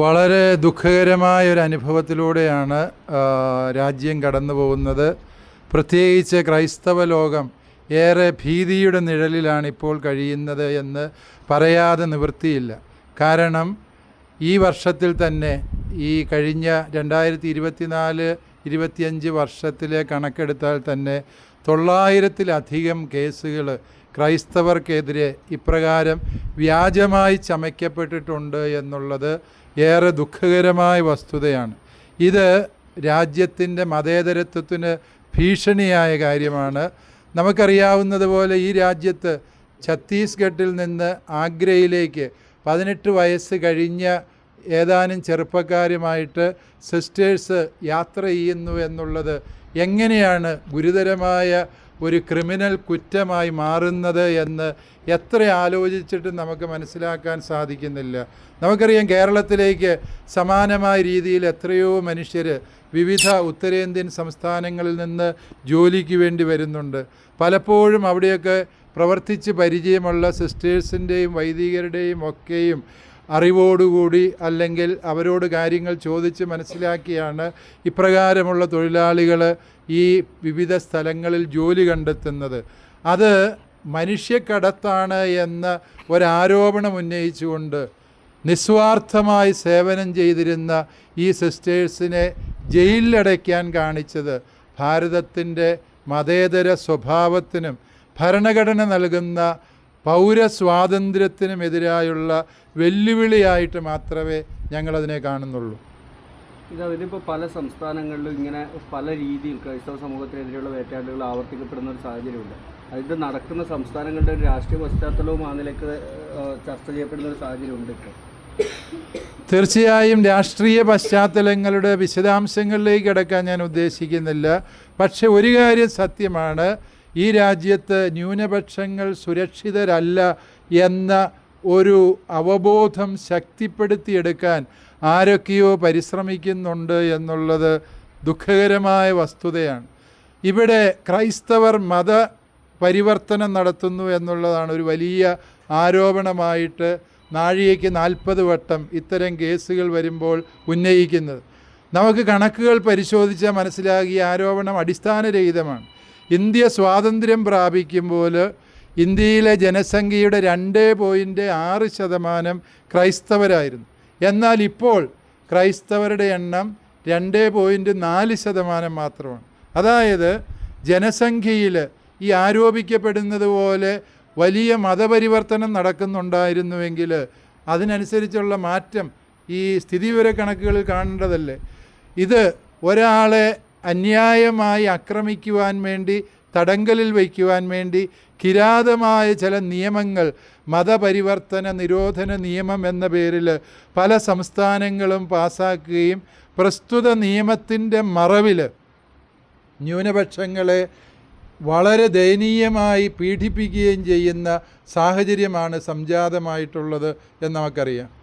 വളരെ ദുഃഖകരമായ ഒരു അനുഭവത്തിലൂടെയാണ് രാജ്യം കടന്നു പോകുന്നത്. പ്രത്യേകിച്ച് ക്രൈസ്തവ ലോകം ഏറെ ഭീതിയുടെ നിഴലിലാണ് ഇപ്പോൾ കഴിയുന്നത് എന്ന് പറയാതെ നിവൃത്തിയില്ല. കാരണം ഈ വർഷത്തിൽ തന്നെ ഈ കഴിഞ്ഞ രണ്ടായിരത്തി ഇരുപത്തിനാല് ഇരുപത്തിയഞ്ച് വർഷത്തിലെ കണക്കെടുത്താൽ തന്നെ തൊള്ളായിരത്തിലധികം കേസുകൾ ക്രൈസ്തവർക്കെതിരെ ഇപ്രകാരം വ്യാജമായി ചമയ്ക്കപ്പെട്ടിട്ടുണ്ട് എന്നുള്ളത് ഏറെ ദുഃഖകരമായ വസ്തുതയാണ്. ഇത് രാജ്യത്തിന്റെ മതേതരത്വത്തിന് ഭീഷണിയായ കാര്യമാണ്. നമുക്കറിയാവുന്നതുപോലെ ഈ രാജ്യത്ത് ഛത്തീസ്ഗഡിൽ നിന്ന് ആഗ്രയിലേക്ക് പതിനെട്ട് വയസ്സ് കഴിഞ്ഞ ഏതാനും ചെറുപ്പക്കാരുമായിട്ട് സിസ്റ്റേഴ്സ് യാത്ര ചെയ്യുന്നു എന്നുള്ളത് എങ്ങനെയാണ് ഗുരുതരമായ ഒരു ക്രിമിനൽ കുറ്റമായി മാറുന്നത് എന്ന് എത്ര ആലോചിച്ചിട്ടും നമുക്ക് മനസ്സിലാക്കാൻ സാധിക്കുന്നില്ല. നമുക്കറിയാം കേരളത്തിലേക്ക് സമാനമായ രീതിയിൽ എത്രയോ മനുഷ്യർ വിവിധ ഉത്തരേന്ത്യൻ സംസ്ഥാനങ്ങളിൽ നിന്ന് ജോലിക്ക് വേണ്ടി വരുന്നുണ്ട്. പലപ്പോഴും അവിടെയൊക്കെ പ്രവർത്തിച്ച് പരിചയമുള്ള സിസ്റ്റേഴ്സിന്റെയും വൈദികരുടെയും ഒക്കെയും അറിവോടുകൂടി അല്ലെങ്കിൽ അവരോട് കാര്യങ്ങൾ ചോദിച്ച് മനസ്സിലാക്കിയാണ് ഇപ്രകാരമുള്ള തൊഴിലാളികൾ ഈ വിവിധ സ്ഥലങ്ങളിൽ ജോലി കണ്ടെത്തുന്നത്. അത് മനുഷ്യക്കടത്താണ് എന്ന ഒരാരോപണം ഉന്നയിച്ചുകൊണ്ട് നിസ്വാർത്ഥമായി സേവനം ചെയ്തിരുന്ന ഈ സിസ്റ്റേഴ്സിനെ ജയിലിലടയ്ക്കാൻ കാണിച്ചത് ഭാരതത്തിന്റെ മതേതര സ്വഭാവത്തിനും ഭരണഘടന നൽകുന്ന പൗരസ്വാതന്ത്ര്യത്തിനുമെതിരായുള്ള വെല്ലുവിളിയായിട്ട് മാത്രമേ ഞങ്ങളതിനെ കാണുന്നുള്ളൂ. ഇത് അതിനിപ്പോൾ പല സംസ്ഥാനങ്ങളിലും ഇങ്ങനെ പല രീതിയിൽ ക്രൈസ്തവ സമൂഹത്തിനെതിരെയുള്ള വേട്ടയാടലുകൾ ആവർത്തിക്കപ്പെടുന്ന ഒരു സാഹചര്യമുണ്ട്. അത് നടക്കുന്ന സംസ്ഥാനങ്ങളുടെ ഒരു രാഷ്ട്രീയ പശ്ചാത്തലവും ആ നിലയ്ക്ക് ചർച്ച ചെയ്യപ്പെടുന്ന ഒരു സാഹചര്യമുണ്ട് ഇപ്പോൾ തീർച്ചയായും രാഷ്ട്രീയ പശ്ചാത്തലങ്ങളുടെ വിശദാംശങ്ങളിലേക്ക് കിടക്കാൻ ഞാൻ ഉദ്ദേശിക്കുന്നില്ല. പക്ഷെ ഒരു കാര്യം സത്യമാണ്. ഈ രാജ്യത്ത് ന്യൂനപക്ഷങ്ങൾ സുരക്ഷിതരല്ല എന്ന ഒരു അവബോധം ശക്തിപ്പെടുത്തിയെടുക്കാൻ ആരൊക്കെയോ പരിശ്രമിക്കുന്നുണ്ട് എന്നുള്ളത് ദുഃഖകരമായ വസ്തുതയാണ്. ഇവിടെ ക്രൈസ്തവർ മത പരിവർത്തനം നടത്തുന്നു എന്നുള്ളതാണ് ഒരു വലിയ ആരോപണമായിട്ട് നാഴികയ്ക്ക് നാൽപ്പത് വട്ടം ഇത്തരം കേസുകൾ വരുമ്പോൾ ഉന്നയിക്കുന്നത്. നമുക്ക് കണക്കുകൾ പരിശോധിച്ചാൽ മനസ്സിലാക്കി ആരോപണം അടിസ്ഥാനരഹിതമാണ്. ഇന്ത്യ സ്വാതന്ത്ര്യം പ്രാപിക്കുമ്പോൾ ഇന്ത്യയിലെ ജനസംഖ്യയുടെ രണ്ട് പോയിന്റ് ആറ് ശതമാനം ക്രൈസ്തവരായിരുന്നു. എന്നാൽ ഇപ്പോൾ ക്രൈസ്തവരുടെ എണ്ണം രണ്ട് പോയിന്റ് നാല് ശതമാനം മാത്രമാണ്. അതായത് ജനസംഖ്യയിൽ ഈ ആരോപിക്കപ്പെടുന്നത് പോലെ വലിയ മതപരിവർത്തനം നടക്കുന്നുണ്ടായിരുന്നുവെങ്കിൽ അതിനനുസരിച്ചുള്ള മാറ്റം ഈ സ്ഥിതിവിവര കണക്കുകളിൽ കാണേണ്ടതല്ലേ? ഇത് ഒരാളെ അന്യായമായി ആക്രമിക്കുവാൻ വേണ്ടി തടങ്കലിൽ വയ്ക്കുവാൻ വേണ്ടി കിരാതമായ ചില നിയമങ്ങൾ മതപരിവർത്തന നിരോധന നിയമം എന്ന പേരിൽ പല സംസ്ഥാനങ്ങളും പാസാക്കുകയും പ്രസ്തുത നിയമത്തിന്റെ മറവിൽ ന്യൂനപക്ഷങ്ങളെ വളരെ ദയനീയമായി പീഡിപ്പിക്കുകയും ചെയ്യുന്ന സാഹചര്യമാണ് സംജാതമായിട്ടുള്ളത് എന്ന് നമുക്കറിയാം.